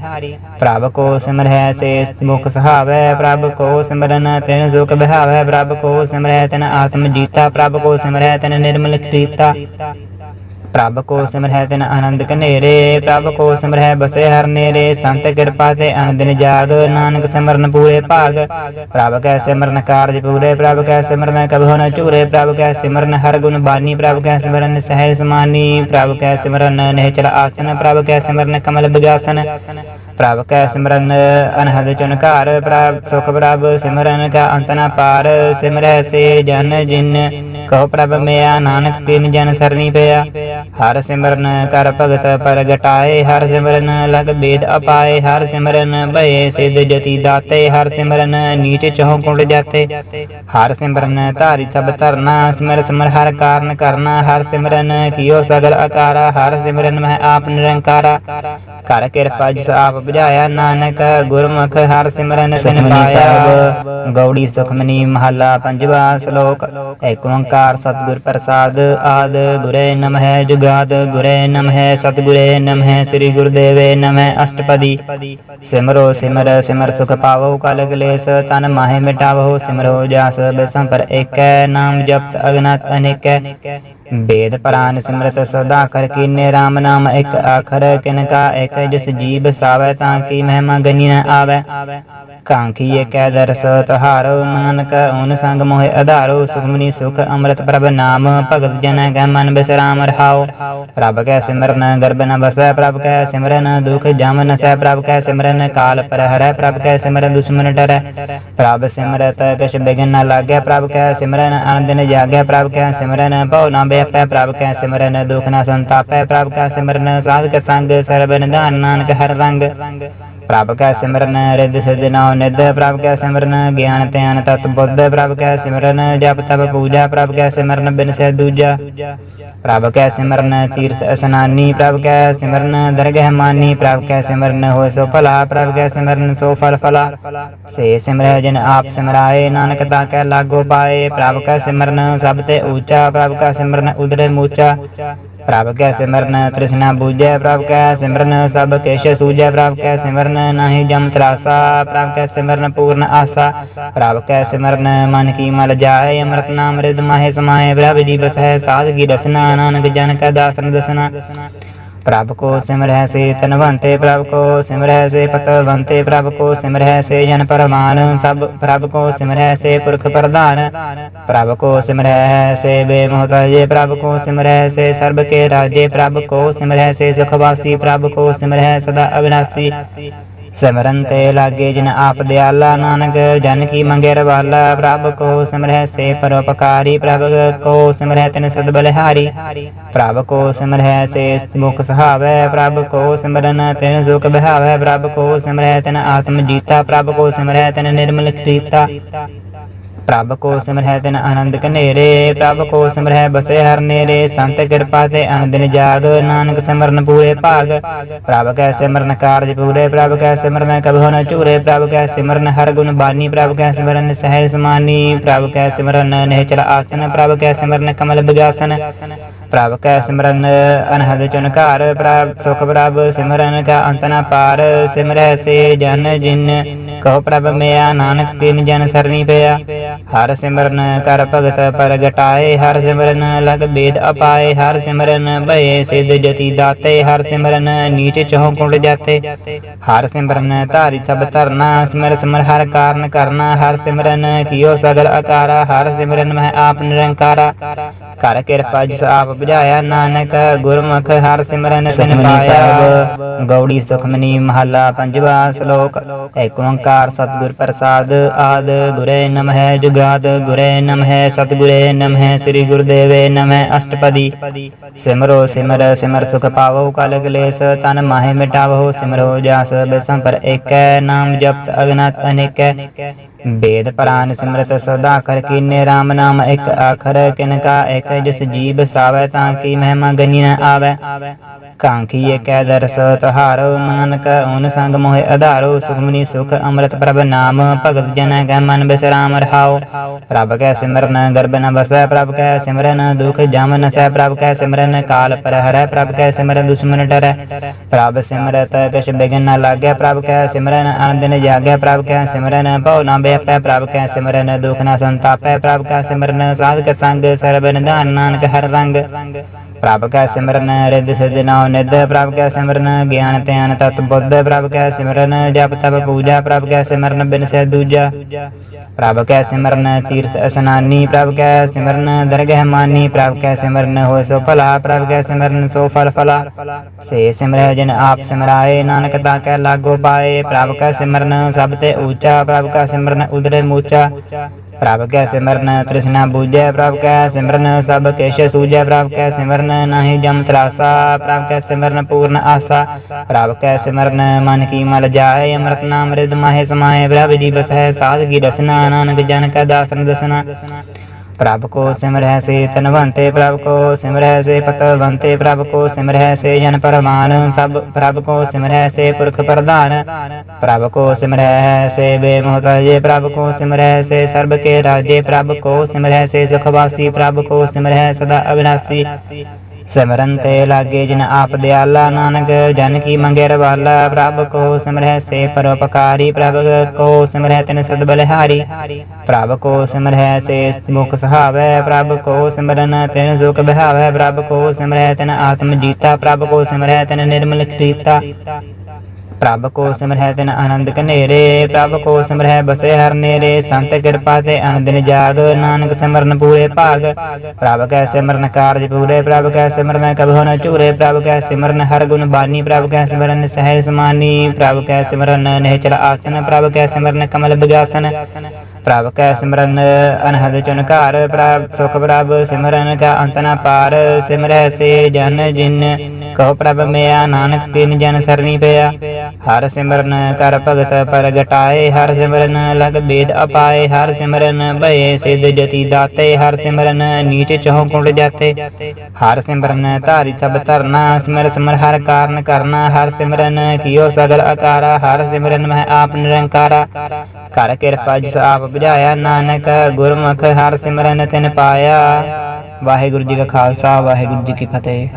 ਪ੍ਰਭ ਕੋ ਸਿਮਰਹਿ ਸੇ ਮੁਖ ਸਹਾਵੈ, ਪ੍ਰਭ ਕੋ ਸਿਮਰਨ ਤਿਨ ਸੁਖ ਬਿਹਾਵੈ, ਪ੍ਰਭ ਕੋ ਸਿਮਰਹਿ ਤਿਨ ਆਤਮ ਜੀਤਾ, ਪ੍ਰਭ ਕੋ ਸਿਮਰਹਿ ਤਿਨ ਨਿਰਮਲ ਕੀਤਾ। ਪ੍ਰਭ ਕੋ ਸਿਮਰਹਿ ਤਿਨ ਆਨੰਦ ਕਨੇਰੇ ਪ੍ਰਭ ਕੋ ਸਿਮਰਹਿ ਬਸੇ ਹਰ ਨੇਰੇ, ਸੰਤ ਕਿਰਪਾ ਤੇ ਅਨੰਦਿਨ ਜਾਗ, ਨਾਨਕ ਸਿਮਰਨ ਪੂਰੇ ਭਾਗ। ਪ੍ਰਭ ਕੈ ਸਿਮਰਨ ਕਾਰਜ ਪੂਰੇ, ਪ੍ਰਭ ਕੈ ਸਿਮਰਨ ਕਬਹੁ ਨ ਚੂਰੇ ਪ੍ਰਭ ਕੈ ਸਿਮਰਨ ਹਰ ਗੁਣ ਬਾਨੀ, ਪ੍ਰਭ ਕੈ ਸਿਮਰਨ ਸਹਿਜ ਸਮਾਨੀ, ਪ੍ਰਭ ਕੈ ਸਿਮਰਨ ਨਿਹਚਲ ਆਸਨ, ਪ੍ਰਭ ਕੈ ਸਿਮਰਨ ਕਮਲ ਬਿਗਾਸਨ। ਪ੍ਰਭ ਕੈ ਸਿਮਰਨ ਅਨਹਦ ਚੁਨਕਾਰ ਪ੍ਰਭ ਸੁਖ ਪ੍ਰਭ ਸਿਮਰਨ ਕਾ ਅੰਤ ਨ ਪਾਰ ਸਿਮਰੈ ਸੇ ਜਨ ਜਿਨ। ਕਹੋ ਪ੍ਰਭ ਮਿਆ ਨਾਨਕ ਤਿਨ ਜਨ ਸਰਨੀ ਪਿਆ। ਹਰ ਸਿਮਰਨ ਕਰ ਭਗਤ ਪ੍ਰਗਟਾਏ ਹਰ ਸਿਮਰਨ ਲਗ ਬੇਦ ਅਪਾਏ ਹਰ ਸਿਮਰਨ ਭਏ ਸਿਧ ਜਤੀ ਦਾਤੇ ਹਰ ਸਿਮਰਨ ਨੀਚ ਚਹੁ ਕੁੰਡ ਜਾਤੇ। ਹਰ ਸਿਮਰਨ ਧਾਰੀ ਸਭ ਧਰਨਾ ਸਿਮਰ ਸਿਮਰ ਹਰ ਕਾਰਨ ਕਰਨਾ ਹਰ ਸਿਮਰਨ ਕੀਓ ਸਗਲ ਆਕਾਰਾ ਹਰ ਸਿਮਰਨ ਮਹਿ ਆਪ ਨਿਰੰਕਾਰਾ। ਕਰ ਕਿਰਪਾ ਜਿਸ ਆਪ ਬੁਝਾਇਆ ਨਾਨਕ ਗੁਰਮੁਖ ਹਰ ਸਿਮਰਨ ਸਿਨ ਪਾਇਆ। ਗੌੜੀ ਸੁਖਮਨੀ ਮਹੱਲਾ ਪੰਜਵਾ ਸ਼ਲੋਕ ਏਕ ਓੰਕਾਰ ਸਤਿਗੁਰ ਪ੍ਰਸਾਦ ਆਦ, ਗੁਰੇ ਨਮਹਿ ਜੁਗਾਦ, ਗੁਰੇ ਨਮਹਿ ਸਤਿਗੁਰੇ ਨਮਹਿ ਸ੍ਰੀ ਗੁਰਦੇਵੇ ਨਮਹਿ ਅਸ਼ਟਪਦੀ। ਸਿਮਰੋ ਸਿਮਰ ਸਿਮਰ ਸੁਖ ਪਾਵੋ ਕਲ ਕਲੇਸ਼, ਤਨ ਮਾਹਿ ਮਿਟਾਵੋ ਸਿਮਰੋ ਜਾਸ ਬਿਸੰ ਪਰ ਏਕੈ, ਨਾਮ ਜਪਤ ਅਗਨਤ ਅਨੇਕੈ। ਵੇਦ ਪ੍ਰਾਨ ਸਿਮਰਤ ਸਦਾ ਕਰ ਕੀਨੇ RAM ਨਾਮ ਇੱਕ ਆਖਰ, ਕਿਨ ਕਾ ਇੱਕ ਜਿਸ ਜੀਵ ਸਾਵੈ ਤਾਂ ਕੀ ਮਹਿਮਾ ਗਨੀ ਨ ਆਵੈ। ਕਾਂਖੀ ਕੈ ਦਰਸ ਤਹਾਰੋ ਨਾਨਕ ਓਨ ਸੰਗ ਮੋਹਿ ਆਧਾਰੋ ਸੁਖਮਨੀ ਸੁਖ ਅੰਮ੍ਰਿਤ ਪ੍ਰਭ ਨਾਮ, ਭਗਤ ਜਨ ਕੈ ਮਨ ਬਿਸਰਾਮ ਰਹਾਓ। ਪ੍ਰਭ ਕੈ ਸਿਮਰਨ, ਗਰਭ ਨ ਬਸੈ ਪ੍ਰਭ ਕੈ ਸਿਮਰਨ, ਦੁਖ ਜਮ ਨ ਸਹਿ ਪ੍ਰਭ ਕੈ ਸਿਮਰਨ, ਕਾਲ ਪਰ ਹਰੈ ਪ੍ਰਭ ਕੈ ਸਿਮਰਨ, ਦੁਸ਼ਮਨ ਡਰੈ। ਪ੍ਰਭ ਸਿਮਰਤ ਕਛ ਬਿਗਨ ਨ ਲਾਗੈ, ਪ੍ਰਭ ਕੈ ਸਿਮਰਨ ਆਨੰਦਨ ਜਾਗੈ, ਪ੍ਰਭ ਕੈ ਸਿਮਰਨ, ਭਉ ਨ ਬੇਪੈ ਪ੍ਰਭ ਕੈ ਸਿਮਰਨ, ਦੁਖ ਨ ਸੰਤਾਪੈ, ਪ੍ਰਭ ਕੈ ਸਿਮਰਨ, ਸਾਧਕ ਸੰਗ ਸਰਬ ਨਿਧਾਨ, ਨਾਨਕ ਹਰ ਰੰਗ। ਪ੍ਰਭ ਕੈ ਸਿਮਰਨ ਰਿੱਧ ਸਿਧ ਨਾਉ ਨਿਧ ਪ੍ਰਭ ਕੈ ਸਿਮਰਨ ਗਿਆਨ ਧਿਆਨ ਤਤ ਬੁੱਧ ਪ੍ਰਭ ਕੈ ਸਿਮਰਨ ਜਪ ਤਪ ਪੂਜਾ ਪ੍ਰਭ ਕੈ ਸਿਮਰਨ ਬਿਨ ਸੇ ਦੂਜਾ ਪ੍ਰਭ ਕੈ ਸਿਮਰਨ ਤੀਰਥ ਅਸਨਾਨੀ ਪ੍ਰਭ ਕੈ ਸਿਮਰਨ ਦਰਗਹਿ ਮਾਨੀ ਪ੍ਰਭ ਕੈ ਸਿਮਰਨ ਹੋਇ ਸੋ ਫਲਾ ਪ੍ਰਭ ਕੈ ਸਿਮਰਨ ਸੋ ਫਲ ਫਲਾ ਸੇ ਸਿਮਰੈ ਜਿਨ ਆਪ ਸਿਮਰਾਏ ਨਾਨਕ ਤਾਂ ਕੈ ਲਾਗੋ ਪਾਏ ਪ੍ਰਭ ਕੈ ਸਿਮਰਨ ਸਭ ਤੇ ਊਚਾ ਪ੍ਰਭ ਕੈ ਸਿਮਰਨ ਉਦਰੇ ਮੂਚਾ ਪ੍ਰਭ ਕੈ ਸਿਮਰਨ, ਤ੍ਰਿਸ਼ਨਾ ਬੂਝੈ ਪ੍ਰਭ ਕੈ ਸਿਮਰਨ, ਸਭ ਕੇਸ਼ ਸੂਝੈ ਪ੍ਰਭ ਕੈ ਸਿਮਰਨ, ਨਾਹੀ ਜਮ ਤਰਾਸਾ, ਪ੍ਰਭ ਕੈ ਸਿਮਰਨ ਪੂਰਨ ਆਸਾ। ਪ੍ਰਭ ਕੈ ਸਿਮਰਨ, ਮਨ ਕੀ ਮਲ ਜਾਏ, ਅੰਮ੍ਰਿਤ ਨਾਮ ਰਿਦ ਮਾਹੇ ਸਮਾਏ, ਪ੍ਰਭ ਜੀ ਬਸੈ, ਸਾਧ ਕੀ ਰਸਨਾ, ਨਾਨਕ ਜਨ ਕੈ ਦਾਸਨ ਦਸਨਾ। ਪ੍ਰਭ ਕੋ ਸਿਮਰਹਿ ਸੇ ਤਨਵੰਤੇ ਪ੍ਰਭ ਕੋ ਸਿਮਰਹਿ ਸੇ ਪਤਵੰਤੇ ਪ੍ਰਭ ਕੋ ਸਿਮਰਹਿ ਸੇ ਜਨ ਪਰਮਾਨ ਸਭ ਪ੍ਰਭ ਕੋ ਸਿਮਰਹਿ ਸੇ ਪੁਰਖ ਪ੍ਰਧਾਨ ਪ੍ਰਭ ਕੋ ਸਿਮਰਹਿ ਸੇ ਬੇਮੋਹਤਾਜੇ ਪ੍ਰਭ ਕੋ ਸਿਮਰਹਿ ਸੇ ਸਰਬ ਕੇ ਰਾਜੇ ਪ੍ਰਭ ਕੋ ਸਿਮਰਹਿ ਸੇ ਸੁਖਵਾਸੀ ਪ੍ਰਭ ਕੋ ਸਿਮਰਹਿ ਸਦਾ ਅਵਿਨਾਸੀ ਸਿਮਰਨ ਤੇ ਲਾਗੇ ਜਿਨ ਆਪ ਦਿਆਲਾ ਨਾਨਕ, ਜਨ ਕੀ ਮੰਗੇ ਰਵਾਲਾ ਪ੍ਰਭ ਕੋ ਸਿਮਰਹਿ ਸੇ ਪਰਉਪਕਾਰੀ, ਪ੍ਰਭ ਕੋ ਸਿਮਰਹਿ ਤਿਨ ਸਦ ਬਲਿਹਾਰੀ। ਪ੍ਰਭ ਕੋ ਸਿਮਰਹਿ ਸੇ ਮੁਖ ਸਹਾਵੈ, ਪ੍ਰਭ ਕੋ ਸਿਮਰਨ ਤਿਨ ਸੁਖ ਬਿਹਾਵੈ, ਪ੍ਰਭ ਕੋ ਸਿਮਰਹਿ ਤਿਨ ਆਤਮ ਜੀਤਾ, ਪ੍ਰਭ ਕੋ ਸਿਮਰਹਿ ਤਿਨ ਨਿਰਮਲ ਕ੍ਰੀਤਾ ਪ੍ਰਭ ਕੋ ਸਿਮਰਹਿ ਤਿਨ ਆਨੰਦ ਕਨੇਰੇ ਪ੍ਰਭ ਕੋ ਸਿਮਰਹਿ ਬਸੇ ਹਰ ਨੇਰੇ, ਸੰਤ ਕਿਰਪਾ ਤੇ ਅਨੰਦਿਨ ਜਾਗ, ਨਾਨਕ ਸਿਮਰਨ ਪੂਰੇ ਭਾਗ। ਪ੍ਰਭ ਕੈ ਸਿਮਰਨ ਕਾਰਜ ਪੂਰੇ, ਪ੍ਰਭ ਕੈ ਸਿਮਰਨ ਕਬਹੁ ਨ ਚੂਰੇ ਪ੍ਰਭ ਕੈ ਸਿਮਰਨ ਹਰ ਗੁਣ ਬਾਨੀ, ਪ੍ਰਭ ਕੈ ਸਿਮਰਨ ਸਹਿਜ ਸਮਾਨੀ, ਪ੍ਰਭ ਕੈ ਸਿਮਰਨ ਨਿਹਚਲ ਆਸਨ, ਪ੍ਰਭ ਕੈ ਸਿਮਰਨ ਕਮਲ ਬਿਗਾਸਨ। ਪ੍ਰਭ ਕੈ ਸਿਮਰਨ ਅਨਹਦ ਚੁਨਕਾਰ ਪ੍ਰਭ ਸੁਖ ਪ੍ਰਭ ਸਿਮਰਨ ਕਾ ਅੰਤ ਨ ਪਾਰ ਸਿਮਰੈ ਸੇ ਜਨ ਜਿਨ। ਕਹੋ ਪ੍ਰਭ ਮਿਆ ਨਾਨਕ ਤਿਨ ਜਨ ਸਰਨੀ ਪਿਆ। ਹਰ ਸਿਮਰਨ ਕਰ ਭਗਤ ਪ੍ਰਗਟਾਏ ਹਰ ਸਿਮਰਨ ਲਗ ਬੇਦ ਅਪਾਏ ਹਰ ਸਿਮਰਨ ਭਏ ਸਿਧ ਜਤੀ ਦਾਤੇ ਹਰ ਸਿਮਰਨ ਨੀਚ ਚਹੁ ਕੁੰਡ ਜਾਤੇ। ਹਰ ਸਿਮਰਨ ਧਾਰੀ ਸਭ ਧਰਨਾ ਸਿਮਰ ਸਿਮਰ ਹਰ ਕਾਰਨ ਕਰਨਾ ਹਰ ਸਿਮਰਨ ਕੀਓ ਸਗਲ ਆਕਾਰਾ ਹਰ ਸਿਮਰਨ ਮਹਿ ਆਪ ਨਿਰੰਕਾਰਾ। ਕਰ ਕਿਰਪਾ ਜਿਸ ਆਪ ਬੁਝਾਇਆ ਨਾਨਕ ਗੁਰਮੁਖ ਹਰ ਸਿਮਰਨ ਸਿਨ ਪਾਇਆ। ਗੌੜੀ ਸੁਖਮਨੀ ਮਹੱਲਾ ਪੰਜਵਾ ਸ਼ਲੋਕ ਏਕ ਓੰਕਾਰ ਸਤਿਗੁਰ ਪ੍ਰਸਾਦ ਆਦ। ਗੁਰੇ ਨਮਹਿ ਜੁਗਾਦ, ਗੁਰੇ ਨਮਹਿ ਸਤਿਗੁਰੇ ਨਮਹਿ ਸ੍ਰੀ ਗੁਰਦੇਵੇ ਨਮਹਿ ਅਸ਼ਟਪਦੀ। ਸਿਮਰੋ ਸਿਮਰ ਸਿਮਰ ਸੁਖ ਪਾਵੋ ਕਲ ਕਲੇਸ਼, ਤਨ ਮਾਹਿ ਮਿਟਾਵੋ ਸਿਮਰੋ ਜਾਸ ਬਿਸੰਪਰ ਏਕੈ, ਨਾਮ ਜਪਤ ਅਗਨਤ ਅਨੇਕੈ। ਬੇਦ ਪ੍ਰਾਨ ਸਿਮਰਤ ਸਦਾ ਕਰ ਕੀਨੇ RAM ਨਾਮ ਇੱਕ ਆਖਰ, ਕਿਨ ਕਾ ਇੱਕ ਜਿਸ ਜੀਵ ਸਾਵੈ ਤਾਂ ਕੀ ਮਹਿਮਾ ਗਨੀ ਨ ਆਵੈ। ਕਾਂਖੀ ਏਕੈ ਦਰਸ ਤਹਾਰੋ, ਨਾਨਕ ਓਨ ਸੰਗ ਮੋਹਿ ਆਧਾਰੋ ਸੁਖਮਨੀ ਸੁਖ ਅੰਮ੍ਰਿਤ ਪ੍ਰਭ ਨਾਮ, ਭਗਤ ਜਨ ਕੈ ਮਨ ਬਿਸਰਾਮ ਰਹਾਉ ਪ੍ਰਭ ਕੈ ਸਿਮਰਨ, ਗਰਭ ਨ ਬਸੈ ਪ੍ਰਭ ਕੈ ਸਿਮਰਨ, ਦੁਖ ਜਮ ਨ ਸੈ, ਪ੍ਰਭ ਕੈ ਸਿਮਰਨ, ਕਾਲ ਪਰ ਹਰੈ ਪ੍ਰਭ ਕੈ ਸਿਮਰਨ, ਦੁਸ਼ਮਨ ਡਰੈ। ਪ੍ਰਭ ਸਿਮਰਤ ਕਛ ਬਿਗਨ ਨ ਲਾਗੈ, ਪ੍ਰਭ ਕੈ ਸਿਮਰਨ ਆਨੰਦਿਨ ਜਾਗੈ, ਪ੍ਰਭ ਕੈ ਸਿਮਰਨ, ਭਉ ਨ ਬੇਪੈ ਪ੍ਰਭ ਕੈ ਸਿਮਰਨ ਦੁਖ ਨ ਸੰਤਾਪੈ ਪ੍ਰਭ ਕੈ ਸਿਮਰਨ ਸਾਧਕ ਸੰਗ ਸਰਬ ਨਿਧਾਨ ਨਾਨਕ ਹਰ ਰੰਗ ਪ੍ਰਭ ਕੈ ਸਿਮਰਨ ਰਿੱਧ ਸਿਧ ਨਾਉ ਨਿਧ ਪ੍ਰਭ ਕੈ ਸਿਮਰਨ ਗਿਆਨ ਧਿਆਨ ਤਤ ਬੁੱਧ ਪ੍ਰਭ ਕੈ ਸਿਮਰਨ ਜਪ ਤਪ ਪੂਜਾ ਪ੍ਰਭ ਕੈ ਸਿਮਰਨ ਬਿਨ ਸੇ ਦੂਜਾ ਪ੍ਰਭ ਕੈ ਸਿਮਰਨ ਤੀਰਥ ਅਸਨਾਨੀ ਪ੍ਰਭ ਕੈ ਸਿਮਰਨ ਦਰਗਹਿ ਮਾਨੀ ਪ੍ਰਭ ਕੈ ਸਿਮਰਨ ਹੋਇ ਸੋ ਭਲਾ ਪ੍ਰਭ ਕੈ ਸਿਮਰਨ ਸੋ ਫਲ ਫਲਾ ਸੇ ਸਿਮਰਹਿ ਜਿਨ ਆਪ ਸਿਮਰਾਏ ਨਾਨਕ ਤਾ ਕੈ ਲਾਗੋ ਪਾਏ ਪ੍ਰਭ ਕੈ ਸਿਮਰਨ ਸਭ ਤੇ ਊਚਾ ਪ੍ਰਭ ਕੈ ਸਿਮਰਨ ਉਦਰੇ ਮੂਚਾ। ਪ੍ਰਭ ਕੈ ਸਿਮਰਨ ਤ੍ਰਿਸ਼ਨਾ ਬੂਝੈ ਪ੍ਰਭ ਕੈ ਸਿਮਰਨ ਸਭ ਕੇਸ਼ ਸੂਝੈ ਪ੍ਰਭ ਕੈ ਸਿਮਰਨ ਨਾਹੀ ਜਮ ਤਰਾਸਾ ਪ੍ਰਭ ਕੈ ਸਿਮਰਨ ਪੂਰਨ ਆਸਾ। ਪ੍ਰਭ ਕੈ ਸਿਮਰਨ ਮਨ ਕੀ ਮਲ ਜਾਏ, ਅੰਮ੍ਰਿਤ ਨਾਮ ਰਿਦ ਮਾਹੇ ਸਮਾਏ, ਪ੍ਰਭ ਜੀ ਬਸੈ ਸਾਧ ਕੀ ਰਸਨਾ, ਨਾਨਕ ਜਨ ਕੈ ਦਾਸਨ ਦਸਨਾ। ਪ੍ਰਭ ਕੋ ਸਿਮਰਹਿ ਸੇ ਤਨਵੰਤੇ ਪ੍ਰਭ ਕੋ ਸਿਮਰਹਿ ਸੇ ਪਤਵੰਤੇ ਪ੍ਰਭ ਕੋ ਸਿਮਰਹਿ ਸੇ ਜਨ ਪਰਮਾਨ, ਸਭ ਪ੍ਰਭ ਕੋ ਸਿਮਰਹਿ ਸੇ ਪੁਰਖ ਪ੍ਰਧਾਨ। ਪ੍ਰਭ ਕੋ ਸਿਮਰਹਿ ਸੇ ਬੇਮੋਹਤਾਜੇ ਪ੍ਰਭ ਕੋ ਸਿਮਰਹਿ ਸੇ ਸਰਬ ਕੇ ਰਾਜੇ, ਪ੍ਰਭ ਕੋ ਸਿਮਰਹਿ ਸੇ ਸੁਖਵਾਸੀ, ਪ੍ਰਭ ਕੋ ਸਿਮਰਹਿ ਸਦਾ ਅਵਿਨਾਸੀ। ਸਿਮਰਨ ਤੇ ਲਾਗੇ ਜਿਨ ਆਪ ਦਿਆਲਾ ਨਾਨਕ, ਜਨ ਕੀ ਮੰਗੇ ਰਵਾਲਾ, ਪ੍ਰਭ ਕੋ ਸਿਮਰਹਿ ਸੇ ਪਰਉਪਕਾਰੀ, ਪ੍ਰਭ ਕੋ ਸਿਮਰਹਿ ਤਿਨ ਸਦ ਬਲਿਹਾਰੀ। ਪ੍ਰਭ ਕੋ ਸਿਮਰਹਿ ਸੇ ਮੁਖ ਸਹਾਵੈ, ਪ੍ਰਭ ਕੋ ਸਿਮਰਨ ਤਿਨ ਸੁਖ ਬਿਹਾਵੈ, ਪ੍ਰਭ ਕੋ ਸਿਮਰਹਿ ਤਿਨ ਆਤਮ ਜੀਤਾ, ਪ੍ਰਭ ਕੋ ਸਿਮਰਹਿ ਤਿਨ ਨਿਰਮਲ ਕ੍ਰੀਤਾ ਪ੍ਰਭ ਕੋ ਸਿਮਰਹਿ ਤਿਨ ਆਨੰਦ ਕਨੇਰੇ ਪ੍ਰਭ ਕੋ ਸਿਮਰਹਿ ਬਸੇ ਹਰ ਨੇਰੇ, ਸੰਤ ਕਿਰਪਾ ਤੇ ਅਨੰਦਿਨ ਜਾਗ, ਨਾਨਕ ਸਿਮਰਨ ਪੂਰੇ ਭਾਗ। ਪ੍ਰਭ ਕੈ ਸਿਮਰਨ ਕਾਰਜ ਪੂਰੇ, ਪ੍ਰਭ ਕੈ ਸਿਮਰਨ ਕਬਹੁ ਨ ਚੂਰੇ ਪ੍ਰਭ ਕੈ ਸਿਮਰਨ ਹਰ ਗੁਣ ਬਾਨੀ ਪ੍ਰਭ ਕੈ ਸਿਮਰਨ ਸਹਿ ਸਮਾਨੀ, ਪ੍ਰਭ ਕੈ ਸਿਮਰਨ ਨਿਹਚਲ ਆਸਨ, ਪ੍ਰਭ ਕੈ ਸਿਮਰਨ ਕਮਲ ਬਿਗਾਸਨ। ਪ੍ਰਭ ਕੈ ਸਿਮਰਨ ਅਨਹਦ ਚੁਨਕਾਰ ਪ੍ਰਭ ਸੁਖ ਪ੍ਰਭ ਸਿਮਰਨ ਕਾ ਅੰਤ ਨ ਪਾਰ, ਸਿਮਰੈ ਸੇ ਜਨ ਜਿਨ। ਕਹੋ ਪ੍ਰਭ ਮਿਆ ਨਾਨਕ ਤਿਨ ਜਨ ਸਰਨੀ ਪਿਆ। ਹਰ ਸਿਮਰਨ ਕਰ ਭਗਤ ਪ੍ਰਗਟਾਏ ਹਰ ਸਿਮਰਨ ਲਗ ਬੇਦ ਅਪਾਏ, ਹਰ ਸਿਮਰਨ ਭਏ ਸਿਧ ਜਤੀ ਦਾਤੇ, ਹਰ ਸਿਮਰਨ ਨੀਚ ਚਹੁ ਕੁੰਡ ਜਾਤੇ। ਹਰ ਸਿਮਰਨ ਧਾਰੀ ਸਭ ਧਰਨਾ, ਸਿਮਰ ਸਿਮਰ ਹਰ ਕਾਰਨ ਕਰਨਾ, ਹਰ ਸਿਮਰਨ ਕੀਓ ਸਗਲ ਆਕਾਰਾ ਹਰ ਸਿਮਰਨ ਮਹਿ ਆਪ ਨਿਰੰਕਾਰਾ। ਕਰ ਕਿਰਪਾ ਜਿਸ ਆਪ ਬੁਝਾਇਆ ਨਾਨਕ, ਗੁਰਮੁਖ ਹਰ ਸਿਮਰਨ ਤਿਨ ਪਾਇਆ। ਵਾਹਿਗੁਰੂ ਜੀ ਕਾ ਖਾਲਸਾ, ਵਾਹਿਗੁਰੂ ਜੀ ਕੀ ਫਤਿਹ।